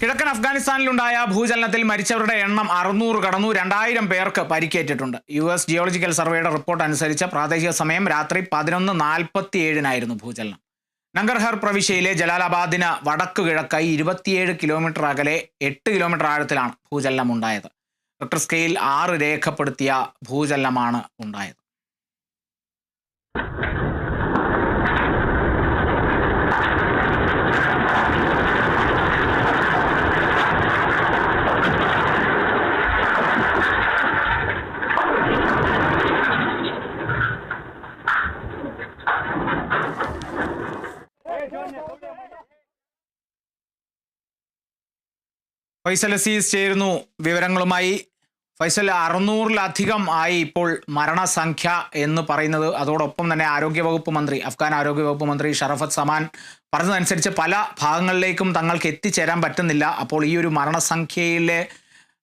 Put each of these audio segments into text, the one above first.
കിഴക്കൻ അഫ്ഗാനിസ്ഥാനിലുണ്ടായ ഭൂചലനത്തിൽ മരിച്ചവരുടെ എണ്ണം അറുന്നൂറ് കടന്നു രണ്ടായിരം പേർക്ക് പരിക്കേറ്റിട്ടുണ്ട്. യു എസ് ജിയോളജിക്കൽ സർവേയുടെ റിപ്പോർട്ട് അനുസരിച്ച് പ്രാദേശിക സമയം രാത്രി പതിനൊന്ന് നാൽപ്പത്തിയേഴിനായിരുന്നു ഭൂചലനം. നങ്കർഹർ പ്രവിശ്യയിലെ ജലാലാബാദിന് വടക്കു കിഴക്കായി ഇരുപത്തിയേഴ് കിലോമീറ്റർ അകലെ എട്ട് കിലോമീറ്റർ ആഴത്തിലാണ് ഭൂചലനം ഉണ്ടായത്. റിക്ടർ സ്കെയിൽ ആറ് രേഖപ്പെടുത്തിയ ഭൂചലനമാണ് ഉണ്ടായത്. ഫൈസൽ അസീസ് ചേരുന്നു വിവരങ്ങളുമായി. ഫൈസൽ അറുന്നൂറിലധികം ആയി ഇപ്പോൾ മരണസംഖ്യ എന്ന് പറയുന്നത്. അതോടൊപ്പം തന്നെ ആരോഗ്യവകുപ്പ് മന്ത്രി അഫ്ഗാൻ ആരോഗ്യവകുപ്പ് മന്ത്രി ഷറഫത്ത് സമാൻ പറഞ്ഞതനുസരിച്ച് പല ഭാഗങ്ങളിലേക്കും തങ്ങൾക്ക് എത്തിച്ചേരാൻ പറ്റുന്നില്ല. അപ്പോൾ ഈ ഒരു മരണസംഖ്യയിലെ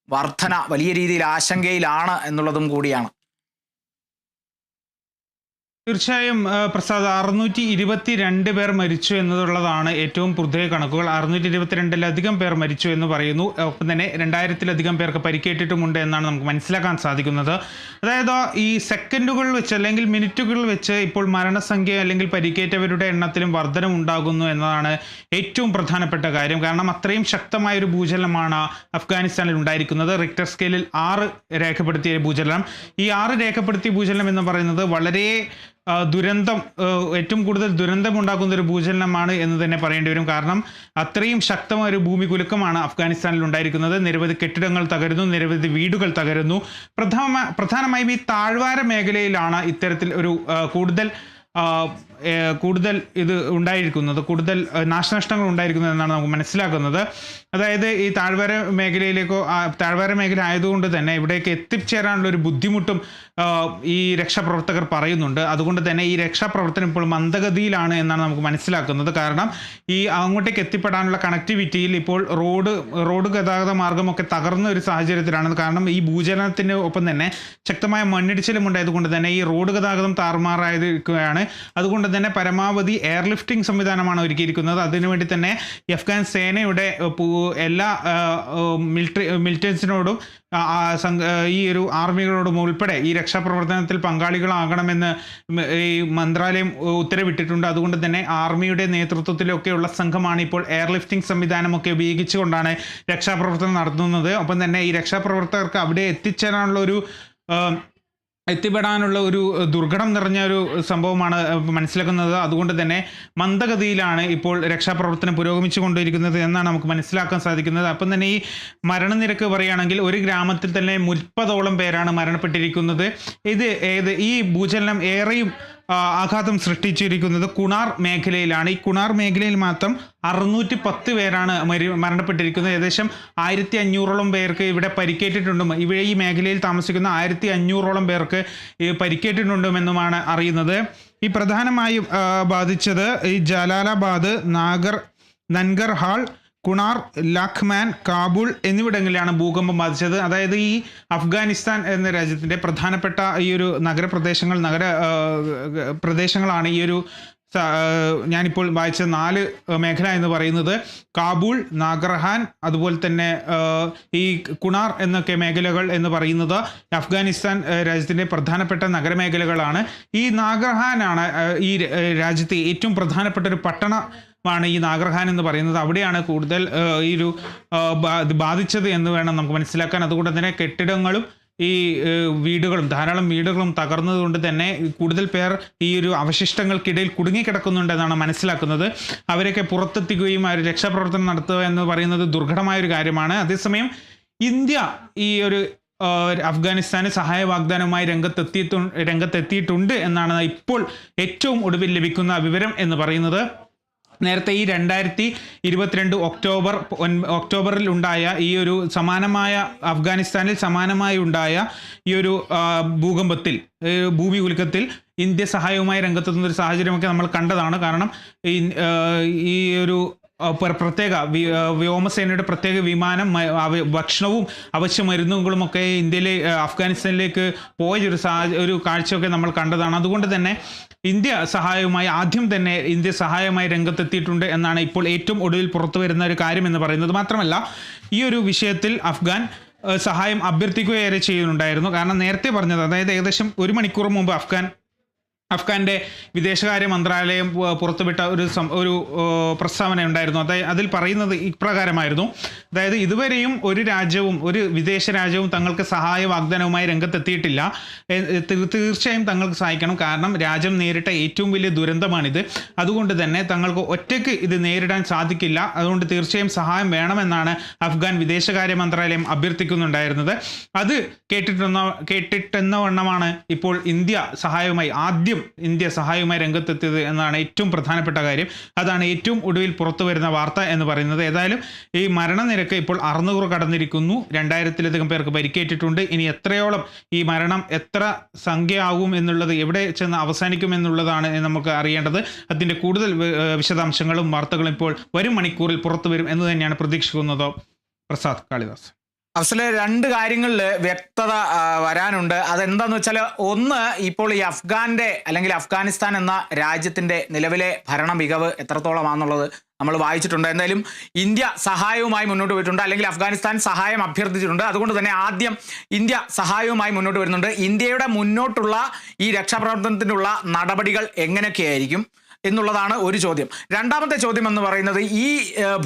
വർധന വലിയ രീതിയിൽ ആശങ്കയിലാണ് എന്നുള്ളതും കൂടിയാണ്. തീർച്ചയായും പ്രസാദ് അറുന്നൂറ്റി ഇരുപത്തി രണ്ട് പേർ മരിച്ചു എന്നതുള്ളതാണ് ഏറ്റവും പുതിയ കണക്കുകൾ. അറുന്നൂറ്റി ഇരുപത്തിരണ്ടിലധികം പേർ മരിച്ചു എന്ന് പറയുന്നു. ഒപ്പം തന്നെ രണ്ടായിരത്തിലധികം പേർക്ക് പരിക്കേറ്റിട്ടുമുണ്ട് എന്നാണ് നമുക്ക് മനസ്സിലാക്കാൻ സാധിക്കുന്നത്. അതായത് ഈ സെക്കൻഡുകൾ വെച്ച് അല്ലെങ്കിൽ മിനിറ്റുകൾ വെച്ച് ഇപ്പോൾ മരണസംഖ്യ അല്ലെങ്കിൽ പരിക്കേറ്റവരുടെ എണ്ണത്തിലും വർധനം ഉണ്ടാകുന്നു എന്നതാണ് ഏറ്റവും പ്രധാനപ്പെട്ട കാര്യം. കാരണം അത്രയും ശക്തമായ ഒരു ഭൂചലനമാണ് അഫ്ഗാനിസ്ഥാനിൽ ഉണ്ടായിരിക്കുന്നത്. റിക്ടർ സ്കെയിലിൽ ആറ് രേഖപ്പെടുത്തിയ ഭൂചലനം. ഈ ആറ് രേഖപ്പെടുത്തിയ ഭൂചലനം എന്ന് പറയുന്നത് വളരെ ദുരന്തം ഏറ്റവും കൂടുതൽ ദുരന്തം ഉണ്ടാക്കുന്ന ഒരു ഭൂചലനമാണ് എന്ന് തന്നെ പറയേണ്ടി വരും. കാരണം അത്രയും ശക്തമായ ഒരു ഭൂമി കുലുക്കമാണ് അഫ്ഗാനിസ്ഥാനിൽ ഉണ്ടായിരിക്കുന്നത്. നിരവധി കെട്ടിടങ്ങൾ തകരുന്നു നിരവധി വീടുകൾ തകരുന്നു. പ്രധാന പ്രധാനമായും ഈ താഴ്വാര മേഖലയിലാണ് ഇത്തരത്തിൽ ഒരു കൂടുതൽ കൂടുതൽ ഇത് ഉണ്ടായിരിക്കുന്നത് കൂടുതൽ നാശനഷ്ടങ്ങൾ ഉണ്ടായിരിക്കുന്നത് എന്നാണ് നമുക്ക് മനസ്സിലാക്കുന്നത്. അതായത് ഈ താഴ്വര മേഖലയിലേക്കോ താഴ്വര മേഖല ആയതുകൊണ്ട് തന്നെ ഇവിടേക്ക് എത്തിച്ചേരാനുള്ള ഒരു ബുദ്ധിമുട്ടും ഈ രക്ഷാപ്രവർത്തകർ പറയുന്നുണ്ട്. അതുകൊണ്ട് തന്നെ ഈ രക്ഷാപ്രവർത്തനം ഇപ്പോൾ മന്ദഗതിയിലാണ് എന്നാണ് നമുക്ക് മനസ്സിലാക്കുന്നത്. കാരണം ഈ അങ്ങോട്ടേക്ക് എത്തിപ്പെടാനുള്ള കണക്ടിവിറ്റിയിൽ ഇപ്പോൾ റോഡ് റോഡ് ഗതാഗത മാർഗമൊക്കെ തകർന്ന ഒരു സാഹചര്യത്തിലാണ്. കാരണം ഈ ഭൂചലനത്തിന് ഒപ്പം തന്നെ ശക്തമായ മണ്ണിടിച്ചിലും ഉണ്ടായതുകൊണ്ട് തന്നെ ഈ റോഡ് ഗതാഗതം താറുമാറായിരിക്കുകയാണ്. അതുകൊണ്ട് തന്നെ പരമാവധി എയർലിഫ്റ്റിംഗ് സംവിധാനമാണ് ഒരുക്കിയിരിക്കുന്നത്. അതിനുവേണ്ടി തന്നെ അഫ്ഗാൻ സേനയുടെ എല്ലാ മിലിറ്ററി മിലിറ്റൻസിനോടും ഈ ഒരു ആർമികളോടും ഉൾപ്പെടെ ഈ രക്ഷാപ്രവർത്തനത്തിൽ പങ്കാളികളാകണമെന്ന് ഈ മന്ത്രാലയം ഉത്തരവിട്ടിട്ടുണ്ട്. അതുകൊണ്ട് തന്നെ ആർമിയുടെ നേതൃത്വത്തിലൊക്കെയുള്ള സംഘമാണ് ഇപ്പോൾ എയർലിഫ്റ്റിംഗ് സംവിധാനമൊക്കെ ഉപയോഗിച്ചുകൊണ്ടാണ് രക്ഷാപ്രവർത്തനം നടത്തുന്നത്. ഒപ്പം തന്നെ ഈ രക്ഷാപ്രവർത്തകർക്ക് അവിടെ എത്തിച്ചേരാനുള്ള ഒരു എത്തിപ്പെടാനുള്ള ഒരു ദുർഘടം നിറഞ്ഞ ഒരു സംഭവമാണ് മനസ്സിലാക്കുന്നത്. അതുകൊണ്ട് തന്നെ മന്ദഗതിയിലാണ് ഇപ്പോൾ രക്ഷാപ്രവർത്തനം പുരോഗമിച്ചു കൊണ്ടിരിക്കുന്നത് എന്നാണ് നമുക്ക് മനസ്സിലാക്കാൻ സാധിക്കുന്നത്. അപ്പം തന്നെ ഈ മരണനിരക്ക് പറയുകയാണെങ്കിൽ ഒരു ഗ്രാമത്തിൽ തന്നെ മുപ്പതോളം പേരാണ് മരണപ്പെട്ടിരിക്കുന്നത്. ഇത് ഏത് ഈ ഭൂചലനം ഏറെയും ആഘാതം സൃഷ്ടിച്ചിരിക്കുന്നത് കുണാർ മേഖലയിലാണ്. ഈ കുണാർ മേഖലയിൽ മാത്രം അറുന്നൂറ്റി പത്ത് പേരാണ് മരി മരണപ്പെട്ടിരിക്കുന്നത്. ഏകദേശം ആയിരത്തി അഞ്ഞൂറോളം പേർക്ക് ഇവിടെ പരിക്കേറ്റിട്ടുണ്ടും ഇവിടെ ഈ മേഖലയിൽ താമസിക്കുന്ന ആയിരത്തി അഞ്ഞൂറോളം പേർക്ക് പരിക്കേറ്റിട്ടുണ്ടുമെന്നുമാണ് അറിയുന്നത്. ഈ പ്രധാനമായും ബാധിച്ചത് ഈ ജലാലാബാദ് നാഗർ നൻഗർഹാൾ കുണാർ ലാഖ്മാൻ കാബൂൾ എന്നിവിടങ്ങളിലാണ് ഭൂകമ്പം ബാധിച്ചത്. അതായത് ഈ അഫ്ഗാനിസ്ഥാൻ എന്ന രാജ്യത്തിന്റെ പ്രധാനപ്പെട്ട ഈ ഒരു നഗരപ്രദേശങ്ങൾ നഗര പ്രദേശങ്ങളാണ് ഈ ഒരു ഞാനിപ്പോൾ വായിച്ച നാല് മേഖല എന്ന് പറയുന്നത് കാബൂൾ നാഗർഹാൻ അതുപോലെ തന്നെ ഈ കുണാർ എന്നൊക്കെ മേഖലകൾ എന്ന് പറയുന്നത് അഫ്ഗാനിസ്ഥാൻ രാജ്യത്തിന്റെ പ്രധാനപ്പെട്ട നഗരമേഖലകളാണ്. ഈ നാഗർഹാനാണ് ഈ രാജ്യത്തെ ഏറ്റവും പ്രധാനപ്പെട്ട ഒരു പട്ടണ മാണ് ഈ നാഗർഹാൻ എന്ന് പറയുന്നത്. അവിടെയാണ് കൂടുതൽ ഈ ഒരു ബാധിച്ചത് എന്ന് വേണം നമുക്ക് മനസ്സിലാക്കാൻ. അതുകൊണ്ട് തന്നെ കെട്ടിടങ്ങളും ഈ വീടുകളും ധാരാളം വീടുകളും തകർന്നതുകൊണ്ട് തന്നെ കൂടുതൽ പേർ ഈ ഒരു അവശിഷ്ടങ്ങൾക്കിടയിൽ കുടുങ്ങിക്കിടക്കുന്നുണ്ടെന്നാണ് മനസ്സിലാക്കുന്നത്. അവരൊക്കെ പുറത്തെത്തിക്കുകയും അവർ രക്ഷാപ്രവർത്തനം നടത്തുക എന്ന് പറയുന്നത് ദുർഘടമായ ഒരു കാര്യമാണ്. അതേസമയം ഇന്ത്യ ഈ ഒരു അഫ്ഗാനിസ്ഥാന് സഹായ വാഗ്ദാനവുമായി രംഗത്തെത്തിയിട്ടു രംഗത്തെത്തിയിട്ടുണ്ട് എന്നാണ് ഇപ്പോൾ ഏറ്റവും ഒടുവിൽ ലഭിക്കുന്ന വിവരം എന്ന് പറയുന്നത്. നേരത്തെ ഈ രണ്ടായിരത്തി ഇരുപത്തിരണ്ട് ഒക്ടോബർ ഒക്ടോബറിൽ ഉണ്ടായ ഈ ഒരു സമാനമായ അഫ്ഗാനിസ്ഥാനിൽ സമാനമായി ഉണ്ടായ ഈ ഒരു ഭൂകമ്പത്തിൽ ഭൂമി കുലുക്കത്തിൽ ഇന്ത്യ സഹായവുമായി രംഗത്തെത്തുന്ന ഒരു സാഹചര്യമൊക്കെ നമ്മൾ കണ്ടതാണ്. കാരണം ഈ ഒരു പ്രത്യേക വ്യോമസേനയുടെ പ്രത്യേക വിമാനം ഭക്ഷണവും അവശ്യ മരുന്നുകളും ഒക്കെ ഇന്ത്യയിലെ അഫ്ഗാനിസ്ഥാനിലേക്ക് പോയ ഒരു ഒരു കാഴ്ചയൊക്കെ നമ്മൾ കണ്ടതാണ്. അതുകൊണ്ട് തന്നെ ഇന്ത്യ സഹായവുമായി ആദ്യം തന്നെ ഇന്ത്യ സഹായമായി രംഗത്തെത്തിയിട്ടുണ്ട് എന്നാണ് ഇപ്പോൾ ഏറ്റവും ഒടുവിൽ പുറത്തു വരുന്ന ഒരു കാര്യം എന്ന് പറയുന്നത്. മാത്രമല്ല ഈ ഒരു വിഷയത്തിൽ അഫ്ഗാൻ സഹായം അഭ്യർത്ഥിക്കുകയേറെ ചെയ്യുന്നുണ്ടായിരുന്നു. കാരണം നേരത്തെ പറഞ്ഞത് അതായത് ഏകദേശം ഒരു മണിക്കൂർ മുമ്പ് അഫ്ഗാൻ അഫ്ഗാന്റെ വിദേശകാര്യ മന്ത്രാലയം പുറത്തുവിട്ട ഒരു ഒരു പ്രസ്താവന ഉണ്ടായിരുന്നു അതായത് അതിൽ പറയുന്നത് ഇപ്രകാരമായിരുന്നു. അതായത് ഇതുവരെയും ഒരു രാജ്യവും ഒരു വിദേശ രാജ്യവും തങ്ങൾക്ക് സഹായ വാഗ്ദാനവുമായി രംഗത്തെത്തിയിട്ടില്ല. തീർച്ചയായും തങ്ങൾക്ക് സഹായിക്കണം. കാരണം രാജ്യം നേരിട്ട ഏറ്റവും വലിയ ദുരന്തമാണിത്. അതുകൊണ്ട് തന്നെ തങ്ങൾക്ക് ഒറ്റയ്ക്ക് ഇത് നേരിടാൻ സാധിക്കില്ല. അതുകൊണ്ട് തീർച്ചയായും സഹായം വേണമെന്നാണ് അഫ്ഗാൻ വിദേശകാര്യ മന്ത്രാലയം അഭ്യർത്ഥിക്കുന്നുണ്ടായിരുന്നത്. അത് കേട്ടിട്ടെന്ന കേട്ടിട്ടെന്ന വണ്ണമാണ് ഇപ്പോൾ ഇന്ത്യ സഹായവുമായി ആദ്യം ഇന്ത്യ സഹായവുമായി രംഗത്തെത്തിയത് എന്നാണ് ഏറ്റവും പ്രധാനപ്പെട്ട കാര്യം. അതാണ് ഏറ്റവും ഒടുവിൽ പുറത്തു വരുന്ന വാർത്ത എന്ന് പറയുന്നത്. ഏതായാലും ഈ മരണനിരക്ക് ഇപ്പോൾ അറുന്നൂറ് കടന്നിരിക്കുന്നു. രണ്ടായിരത്തിലധികം പേർക്ക് പരിക്കേറ്റിട്ടുണ്ട്. ഇനി എത്രയോളം ഈ മരണം എത്ര സംഖ്യ ആകും എന്നുള്ളത് എവിടെ ചെന്ന് അവസാനിക്കും എന്നുള്ളതാണ് നമുക്ക് അറിയേണ്ടത്. അതിന്റെ കൂടുതൽ വിശദാംശങ്ങളും വാർത്തകളും ഇപ്പോൾ വരും മണിക്കൂറിൽ പുറത്തു വരും എന്ന് തന്നെയാണ് പ്രതീക്ഷിക്കുന്നത്. പ്രസാദ് കാളിദാസ്. അഫ്സൽ രണ്ട് കാര്യങ്ങളിൽ വ്യക്തത വരാനുണ്ട്. അതെന്താന്ന് വെച്ചാൽ ഒന്ന് ഇപ്പോൾ ഈ അഫ്ഗാന്റെ അല്ലെങ്കിൽ അഫ്ഗാനിസ്ഥാൻ എന്ന രാജ്യത്തിന്റെ നിലവിലെ ഭരണ മികവ് എത്രത്തോളമാണെന്നുള്ളത് നമ്മൾ വായിച്ചിട്ടുണ്ട്. എന്തായാലും ഇന്ത്യ സഹായവുമായി മുന്നോട്ട് പോയിട്ടുണ്ട്. അല്ലെങ്കിൽ അഫ്ഗാനിസ്ഥാൻ സഹായം അഭ്യർത്ഥിച്ചിട്ടുണ്ട്. അതുകൊണ്ട് തന്നെ ആദ്യം ഇന്ത്യ സഹായവുമായി മുന്നോട്ട് വരുന്നുണ്ട്. ഇന്ത്യയുടെ മുന്നോട്ടുള്ള ഈ രക്ഷാപ്രവർത്തനത്തിനുള്ള നടപടികൾ എങ്ങനെയൊക്കെയായിരിക്കും? എന്നുള്ളതാണ് ഒരു ചോദ്യം. രണ്ടാമത്തെ ചോദ്യം എന്ന് പറയുന്നത് ഈ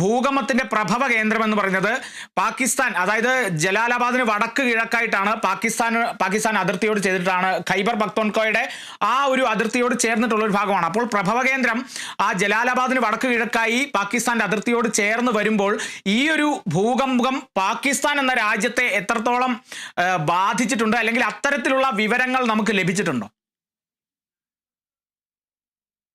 ഭൂകമ്പത്തിന്റെ പ്രഭവ കേന്ദ്രം എന്ന് പറയുന്നത് പാകിസ്ഥാൻ അതായത് ജലാലാബാദിന് വടക്ക് കിഴക്കായിട്ടാണ് പാകിസ്ഥാൻ പാകിസ്ഥാൻ അതിർത്തിയോട് ചെയ്തിട്ടാണ് ഖൈബർ പക്തോൺകോയുടെ ആ ഒരു അതിർത്തിയോട് ചേർന്നിട്ടുള്ള ഒരു ഭാഗമാണ്. അപ്പോൾ പ്രഭവ കേന്ദ്രം ആ ജലാലാബാദിന് വടക്ക് കിഴക്കായി പാകിസ്ഥാന്റെ അതിർത്തിയോട് ചേർന്ന് വരുമ്പോൾ ഈ ഒരു ഭൂകമ്പം പാകിസ്ഥാൻ എന്ന രാജ്യത്തെ എത്രത്തോളം ബാധിച്ചിട്ടുണ്ട് അല്ലെങ്കിൽ അത്തരത്തിലുള്ള വിവരങ്ങൾ നമുക്ക് ലഭിച്ചിട്ടുണ്ടോ?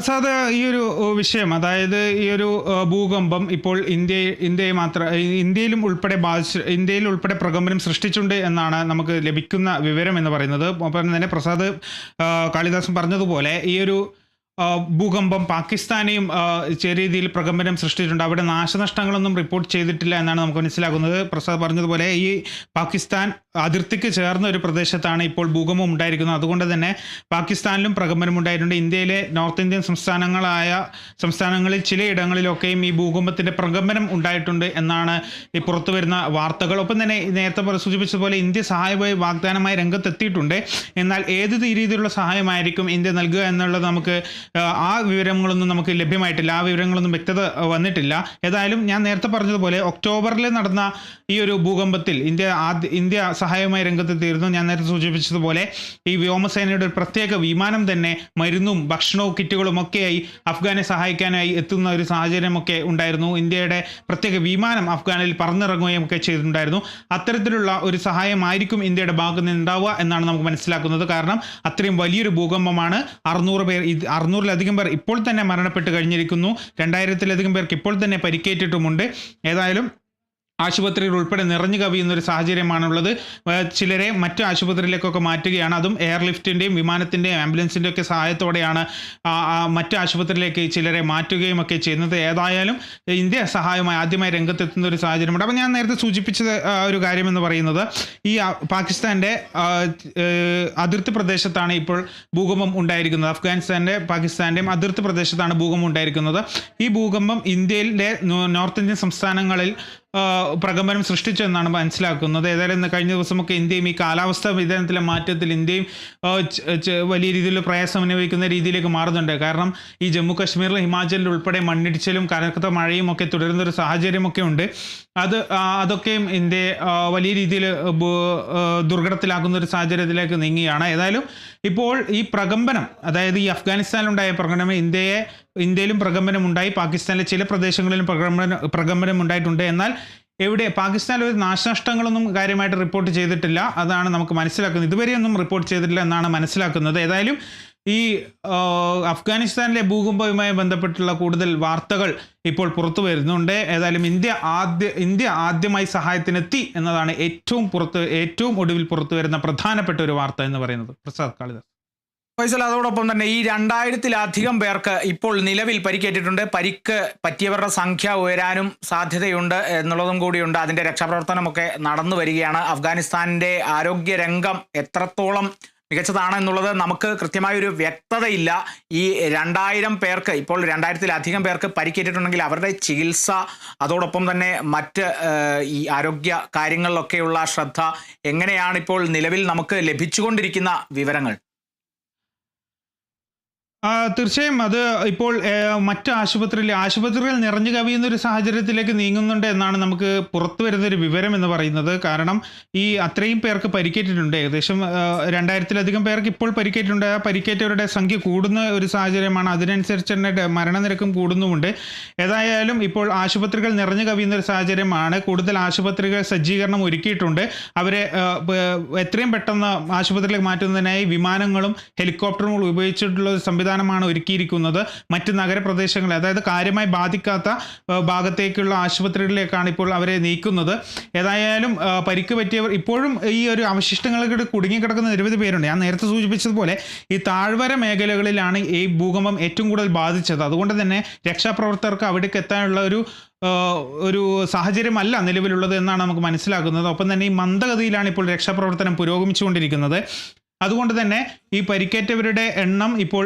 സാധാ ഈ ഒരു വിഷയം അതായത് ഈ ഒരു ഭൂകമ്പം ഇപ്പോൾ ഇന്ത്യ ഇന്ത്യയെ മാത്രം ഇന്ത്യയിലും ഉൾപ്പെടെ ബാധിച്ച് ഇന്ത്യയിൽ ഉൾപ്പെടെ പ്രകമ്പനം സൃഷ്ടിച്ചുണ്ട് എന്നാണ് നമുക്ക് ലഭിക്കുന്ന വിവരം എന്ന് പറയുന്നത്. ഒപ്പം തന്നെ പ്രസാദ് കാളിദാസൻ പറഞ്ഞതുപോലെ ഈ ഒരു ഭൂകമ്പം പാകിസ്ഥാനെയും ചെറിയ രീതിയിൽ പ്രകമ്പനം സൃഷ്ടിച്ചിട്ടുണ്ട്. അവിടെ നാശനഷ്ടങ്ങളൊന്നും റിപ്പോർട്ട് ചെയ്തിട്ടില്ല എന്നാണ് നമുക്ക് മനസ്സിലാകുന്നത്. പ്രസാദ് പറഞ്ഞതുപോലെ ഈ പാകിസ്ഥാൻ അതിർത്തിക്ക് ചേർന്ന ഒരു പ്രദേശത്താണ് ഇപ്പോൾ ഭൂകമ്പം ഉണ്ടായിരിക്കുന്നത്. അതുകൊണ്ട് തന്നെ പാകിസ്ഥാനിലും പ്രകമ്പനം ഉണ്ടായിട്ടുണ്ട്. ഇന്ത്യയിലെ നോർത്ത് ഇന്ത്യൻ സംസ്ഥാനങ്ങളായ സംസ്ഥാനങ്ങളിൽ ചിലയിടങ്ങളിലൊക്കെയും ഈ ഭൂകമ്പത്തിന്റെ പ്രകമ്പനം ഉണ്ടായിട്ടുണ്ട് എന്നാണ് ഈ പുറത്തു വരുന്ന വാർത്തകൾ. ഒപ്പം തന്നെ നേരത്തെ സൂചിപ്പിച്ചതുപോലെ ഇന്ത്യ സഹായമായി വാഗ്ദാനമായി രംഗത്തെത്തിയിട്ടുണ്ട്. എന്നാൽ ഏത് രീതിയിലുള്ള സഹായമായിരിക്കും ഇന്ത്യ നൽകുക എന്നുള്ളത് നമുക്ക് ആ, വിവരങ്ങളൊന്നും നമുക്ക് ലഭ്യമായിട്ടില്ല ആ വിവരങ്ങളൊന്നും വ്യക്തത വന്നിട്ടില്ല. ഏതായാലും ഞാൻ നേരത്തെ പറഞ്ഞതുപോലെ ഒക്ടോബറിൽ നടന്ന ഈ ഒരു ഭൂകമ്പത്തിൽ ഇന്ത്യ ആദ്യ ഇന്ത്യ സഹായമായി രംഗത്തെത്തിയിരുന്നു. ഞാൻ നേരത്തെ സൂചിപ്പിച്ചതുപോലെ ഈ വ്യോമസേനയുടെ ഒരു പ്രത്യേക വിമാനം തന്നെ മരുന്നും ഭക്ഷണവും കിറ്റുകളും ഒക്കെയായി അഫ്ഗാനെ സഹായിക്കാനായി എത്തുന്ന ഒരു സാഹചര്യമൊക്കെ ഉണ്ടായിരുന്നു. ഇന്ത്യയുടെ പ്രത്യേക വിമാനം അഫ്ഗാനിൽ പറന്നിറങ്ങുകയും ഒക്കെ ചെയ്തിട്ടുണ്ടായിരുന്നു. അത്തരത്തിലുള്ള ഒരു സഹായമായിരിക്കും ഇന്ത്യയുടെ ഭാഗത്ത് നിന്ന് ഉണ്ടാവുക എന്നാണ് നമുക്ക് മനസ്സിലാക്കുന്നത്. കാരണം അത്രയും വലിയൊരു ഭൂകമ്പമാണ്. അറുന്നൂറ് പേർ ഇത് അറുന്നൂറിലധികം പേർ ഇപ്പോൾ തന്നെ മരണപ്പെട്ട് കഴിഞ്ഞിരിക്കുന്നു. രണ്ടായിരത്തിലധികം പേർക്ക് ഇപ്പോൾ തന്നെ പരിക്കേറ്റിട്ടുമുണ്ട്. ഏതായാലും ആശുപത്രിയിൽ ഉൾപ്പെടെ നിറഞ്ഞു കവിയുന്ന ഒരു സാഹചര്യമാണുള്ളത് ചിലരെ മറ്റ് ആശുപത്രിയിലേക്കൊക്കെ മാറ്റുകയാണ്. അതും എയർലിഫ്റ്റിന്റെയും വിമാനത്തിന്റെയും ആംബുലൻസിന്റെ ഒക്കെ സഹായത്തോടെയാണ് മറ്റു ആശുപത്രിയിലേക്ക് ചിലരെ മാറ്റുകയും ഒക്കെ ചെയ്യുന്നത്. ഏതായാലും ഇന്ത്യ സഹായമായി ആദ്യമായി രംഗത്തെത്തുന്ന ഒരു സാഹചര്യമുണ്ട്. അപ്പോൾ ഞാൻ നേരത്തെ സൂചിപ്പിച്ചത് ആ, ഒരു കാര്യമെന്ന് പറയുന്നത് ഈ പാകിസ്ഥാന്റെ അതിർത്തി പ്രദേശത്താണ് ഇപ്പോൾ ഭൂകമ്പം ഉണ്ടായിരിക്കുന്നത്. അഫ്ഗാനിസ്ഥാന്റെ പാകിസ്ഥാന്റെയും അതിർത്തി പ്രദേശത്താണ് ഭൂകമ്പം ഉണ്ടായിരിക്കുന്നത്. ഈ ഭൂകമ്പം ഇന്ത്യയിലെ നോർത്ത് ഇന്ത്യൻ സംസ്ഥാനങ്ങളിൽ പ്രകമ്പനം സൃഷ്ടിച്ചെന്നാണ് മനസ്സിലാക്കുന്നത്. ഏതായാലും ഇന്ന് കഴിഞ്ഞ ദിവസമൊക്കെ ഇന്ത്യയും ഈ കാലാവസ്ഥാ വിതരണത്തിലെ മാറ്റത്തിൽ ഇന്ത്യയും വലിയ രീതിയിൽ പ്രയാസം അനുഭവിക്കുന്ന രീതിയിലേക്ക് മാറുന്നുണ്ട്. കാരണം ഈ ജമ്മു കാശ്മീരിലും ഹിമാചലിൽ ഉൾപ്പെടെ മണ്ണിടിച്ചിലും കനത്ത മഴയും ഒക്കെ തുടരുന്ന ഒരു സാഹചര്യമൊക്കെ ഉണ്ട്. അത് അതൊക്കെയും ഇന്ത്യയെ വലിയ രീതിയിൽ ദുർഘടത്തിലാക്കുന്ന ഒരു സാഹചര്യത്തിലേക്ക് നീങ്ങുകയാണ്. ഏതായാലും ഇപ്പോൾ ഈ പ്രകമ്പനം അതായത് ഈ അഫ്ഗാനിസ്ഥാനിലുണ്ടായ പ്രകടനം ഇന്ത്യയെ ഇന്ത്യയിലും പ്രകമ്പനം ഉണ്ടായി പാകിസ്ഥാനിലെ ചില പ്രദേശങ്ങളിലും പ്രകമ്പനം പ്രകമ്പനം ഉണ്ടായിട്ടുണ്ട് എന്നാൽ എവിടെ? പാകിസ്ഥാനിൽ ഒരു നാശനഷ്ടങ്ങളൊന്നും കാര്യമായിട്ട് റിപ്പോർട്ട് ചെയ്തിട്ടില്ല. അതാണ് നമുക്ക് മനസ്സിലാക്കുന്നത്. ഇതുവരെയൊന്നും റിപ്പോർട്ട് ചെയ്തിട്ടില്ല എന്നാണ് മനസ്സിലാക്കുന്നത്. ഏതായാലും ഈ അഫ്ഗാനിസ്ഥാനിലെ ഭൂകമ്പവുമായി ബന്ധപ്പെട്ടുള്ള കൂടുതൽ വാർത്തകൾ ഇപ്പോൾ പുറത്തു വരുന്നുണ്ട്. ഏതായാലും ഇന്ത്യ ആദ്യ ഇന്ത്യ ആദ്യമായി സഹായത്തിനെത്തി എന്നതാണ് ഏറ്റവും പുറത്ത് ഏറ്റവും ഒടുവിൽ പുറത്തു വരുന്ന പ്രധാനപ്പെട്ട ഒരു വാർത്ത എന്ന് പറയുന്നത്. പ്രസാദ് കാളിദാസ്. ഫൈസൽ അതോടൊപ്പം തന്നെ ഈ രണ്ടായിരത്തിലധികം പേർക്ക് ഇപ്പോൾ നിലവിൽ പരിക്കേറ്റിട്ടുണ്ട്. പരിക്ക് പറ്റിയവരുടെ സംഖ്യ ഉയരാനും സാധ്യതയുണ്ട് എന്നുള്ളതും കൂടിയുണ്ട്. അതിന്റെ രക്ഷാപ്രവർത്തനമൊക്കെ നടന്നു വരികയാണ്. അഫ്ഗാനിസ്ഥാനിന്റെ ആരോഗ്യ രംഗം എത്രത്തോളം മികച്ചതാണ് എന്നുള്ളത് നമുക്ക് കൃത്യമായ ഒരു വ്യക്തതയില്ല. ഈ രണ്ടായിരം പേർക്ക് ഇപ്പോൾ രണ്ടായിരത്തിലധികം പേർക്ക് പരിക്കേറ്റിട്ടുണ്ടെങ്കിൽ അവരുടെ ചികിത്സ അതോടൊപ്പം തന്നെ മറ്റ് ഈ ആരോഗ്യ കാര്യങ്ങളിലൊക്കെയുള്ള ശ്രദ്ധ എങ്ങനെയാണ് ഇപ്പോൾ നിലവിൽ നമുക്ക് ലഭിച്ചുകൊണ്ടിരിക്കുന്ന വിവരങ്ങൾ. തീർച്ചയായും അത് ഇപ്പോൾ മറ്റ് ആശുപത്രിയിൽ ആശുപത്രികൾ നിറഞ്ഞു കവിയുന്ന ഒരു സാഹചര്യത്തിലേക്ക് നീങ്ങുന്നുണ്ട് എന്നാണ് നമുക്ക് പുറത്തു വരുന്ന ഒരു വിവരം എന്ന് പറയുന്നത്. കാരണം ഈ അത്രയും പേർക്ക് പരിക്കേറ്റിട്ടുണ്ട്. ഏകദേശം രണ്ടായിരത്തിലധികം പേർക്ക് ഇപ്പോൾ പരിക്കേറ്റിട്ടുണ്ട്. ആ പരിക്കേറ്റവരുടെ സംഖ്യ കൂടുന്ന ഒരു സാഹചര്യമാണ്. അതിനനുസരിച്ച് തന്നെ മരണനിരക്കും കൂടുന്നുമുണ്ട്. ഏതായാലും ഇപ്പോൾ ആശുപത്രികൾ നിറഞ്ഞു കവിയുന്ന ഒരു സാഹചര്യമാണ്. കൂടുതൽ ആശുപത്രികൾ സജ്ജീകരണം ഒരുക്കിയിട്ടുണ്ട്. അവരെ എത്രയും പെട്ടെന്ന് ആശുപത്രിയിലേക്ക് മാറ്റുന്നതിനായി വിമാനങ്ങളും ഹെലികോപ്റ്ററുകളും ഉപയോഗിച്ചിട്ടുള്ള ഒരു സംവിധാനമാണ് ഒരുക്കിയിരിക്കുന്നത്. മറ്റ് നഗരപ്രദേശങ്ങളെ അതായത് കാര്യമായി ബാധിക്കാത്ത ഭാഗത്തേക്കുള്ള ആശുപത്രികളിലേക്കാണ് ഇപ്പോൾ അവരെ നീക്കുന്നത്. ഏതായാലും പരിക്ക് പറ്റിയവർ ഇപ്പോഴും ഈ ഒരു അവശിഷ്ടങ്ങളിൽ കുടുങ്ങിക്കിടക്കുന്ന നിരവധി പേരുണ്ട്. ഞാൻ നേരത്തെ സൂചിപ്പിച്ചതുപോലെ ഈ താഴ്വര മേഖലകളിലാണ് ഈ ഭൂകമ്പം ഏറ്റവും കൂടുതൽ ബാധിച്ചത്. അതുകൊണ്ട് തന്നെ രക്ഷാപ്രവർത്തകർക്ക് അവിടേക്ക് എത്താനുള്ള ഒരു ഒരു സാഹചര്യമല്ല നിലവിലുള്ളത് എന്നാണ് നമുക്ക് മനസ്സിലാക്കുന്നത് ഒപ്പം തന്നെ ഈ മന്ദഗതിയിലാണ് ഇപ്പോൾ രക്ഷാപ്രവർത്തനം പുരോഗമിച്ചുകൊണ്ടിരിക്കുന്നത്. അതുകൊണ്ട് തന്നെ ഈ പരിക്കേറ്റവരുടെ എണ്ണം ഇപ്പോൾ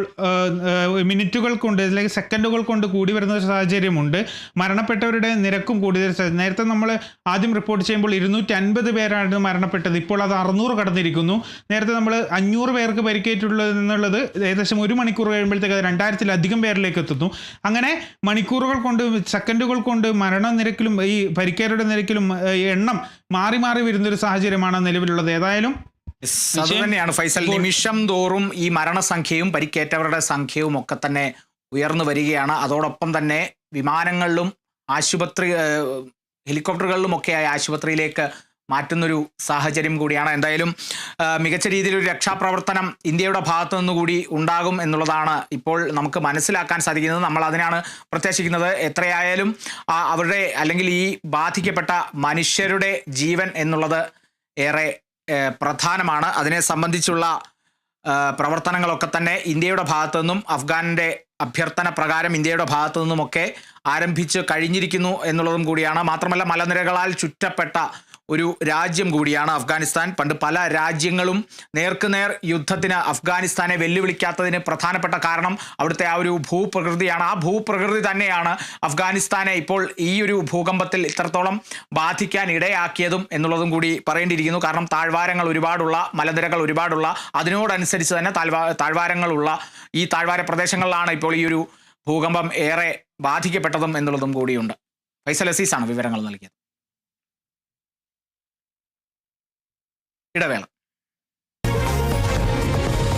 മിനിറ്റുകൾ കൊണ്ട് അല്ലെങ്കിൽ സെക്കൻഡുകൾ കൊണ്ട് കൂടി വരുന്ന ഒരു സാഹചര്യമുണ്ട്. മരണപ്പെട്ടവരുടെ നിരക്കും കൂടി നേരത്തെ നമ്മൾ ആദ്യം റിപ്പോർട്ട് ചെയ്യുമ്പോൾ ഇരുന്നൂറ്റി അൻപത് പേരാണ് മരണപ്പെട്ടത്. ഇപ്പോൾ അത് അറുന്നൂറ് കടന്നിരിക്കുന്നു. നേരത്തെ നമ്മൾ അഞ്ഞൂറ് പേർക്ക് പരിക്കേറ്റുള്ളത് എന്നുള്ളത് ഏകദേശം ഒരു മണിക്കൂർ കഴിയുമ്പോഴത്തേക്ക് അത് രണ്ടായിരത്തിലധികം പേരിലേക്ക് എത്തുന്നു. അങ്ങനെ മണിക്കൂറുകൾ കൊണ്ട് സെക്കൻഡുകൾ കൊണ്ട് മരണനിരക്കിലും ഈ പരിക്കേറ്റവരുടെ നിരക്കിലും എണ്ണം മാറി മാറി വരുന്നൊരു സാഹചര്യമാണ് നിലവിലുള്ളത്. ഏതായാലും അത് തന്നെയാണ്. ഫൈസൽ നിമിഷം തോറും ഈ മരണസംഖ്യയും പരിക്കേറ്റവരുടെ സംഖ്യയും ഒക്കെ തന്നെ ഉയർന്നു വരികയാണ്. അതോടൊപ്പം തന്നെ വിമാനങ്ങളിലും ആശുപത്രി ഹെലികോപ്റ്ററുകളിലുമൊക്കെയായി ആശുപത്രിയിലേക്ക് മാറ്റുന്നൊരു സാഹചര്യം കൂടിയാണ്. എന്തായാലും മികച്ച രീതിയിലൊരു രക്ഷാപ്രവർത്തനം ഇന്ത്യയുടെ ഭാഗത്തു നിന്നുകൂടി ഉണ്ടാകും എന്നുള്ളതാണ് ഇപ്പോൾ നമുക്ക് മനസ്സിലാക്കാൻ സാധിക്കുന്നത്. നമ്മൾ അതിനാണ് പ്രത്യാശിക്കുന്നത്. എത്രയായാലും അവരുടെ അല്ലെങ്കിൽ ഈ ബാധിക്കപ്പെട്ട മനുഷ്യരുടെ ജീവൻ എന്നുള്ളത് ഏറെ പ്രധാനമാണ്. അതിനെ സംബന്ധിച്ചുള്ള പ്രവർത്തനങ്ങളൊക്കെ തന്നെ ഇന്ത്യയുടെ ഭാഗത്തു നിന്നും അഫ്ഗാനിന്റെ അഭ്യർത്ഥന പ്രകാരം ഇന്ത്യയുടെ ഭാഗത്തു നിന്നുമൊക്കെ ആരംഭിച്ച് കഴിഞ്ഞിരിക്കുന്നു എന്നുള്ളതും കൂടിയാണ്. മാത്രമല്ല മലനിരകളാൽ ചുറ്റപ്പെട്ട ഒരു രാജ്യം കൂടിയാണ് അഫ്ഗാനിസ്ഥാൻ. പണ്ട് പല രാജ്യങ്ങളും നേർക്കുനേർ യുദ്ധത്തിന് അഫ്ഗാനിസ്ഥാനെ വെല്ലുവിളിക്കാത്തതിന് പ്രധാനപ്പെട്ട കാരണം അവിടുത്തെ ആ ഒരു ഭൂപ്രകൃതിയാണ്. ആ ഭൂപ്രകൃതി തന്നെയാണ് അഫ്ഗാനിസ്ഥാനെ ഇപ്പോൾ ഈ ഒരു ഭൂകമ്പത്തിൽ ഇത്രത്തോളം ബാധിക്കാൻ ഇടയാക്കിയതും എന്നുള്ളതും കൂടി പറയേണ്ടിയിരിക്കുന്നു. കാരണം താഴ്വാരങ്ങൾ ഒരുപാടുള്ള മലനിരകൾ ഒരുപാടുള്ള അതിനോടനുസരിച്ച് തന്നെ താഴ്വാ താഴ്വാരങ്ങളുള്ള ഈ താഴ്വാര പ്രദേശങ്ങളിലാണ് ഇപ്പോൾ ഈ ഒരു ഭൂകമ്പം ഏറെ ബാധിക്കപ്പെട്ടതും എന്നുള്ളതും കൂടിയുണ്ട്. ഫൈസൽ അസീസാണ് വിവരങ്ങൾ നൽകിയത്. ഇടവേള